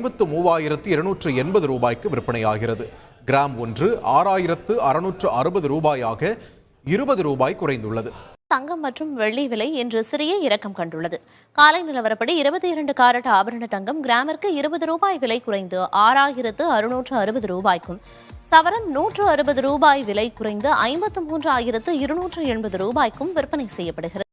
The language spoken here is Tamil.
ஐம்பத்து மூவாயிரத்து இருநூற்று எண்பது ரூபாய்க்கு விற்பனையாகிறது. கிராம் ஒன்று ஆறாயிரத்து அறுநூற்று அறுபது ரூபாயாக இருபது ரூபாய் குறைந்துள்ளது. தங்கம் மற்றும் வெள்ளி விலை இன்று சிறிய இறக்கம் கண்டுள்ளது. காலை நிலவரப்படி இருபத்தி இரண்டு காரட் ஆபரண தங்கம் கிராமிற்கு இருபது ரூபாய் விலை குறைந்து ஆறாயிரத்து அறுநூற்று அறுபது ரூபாய்க்கும் சவரன் நூற்று அறுபது ரூபாய் விலை குறைந்து ஐம்பத்து மூன்று ஆயிரத்து இருநூற்று எண்பது ரூபாய்க்கும் விற்பனை செய்யப்படுகிறது.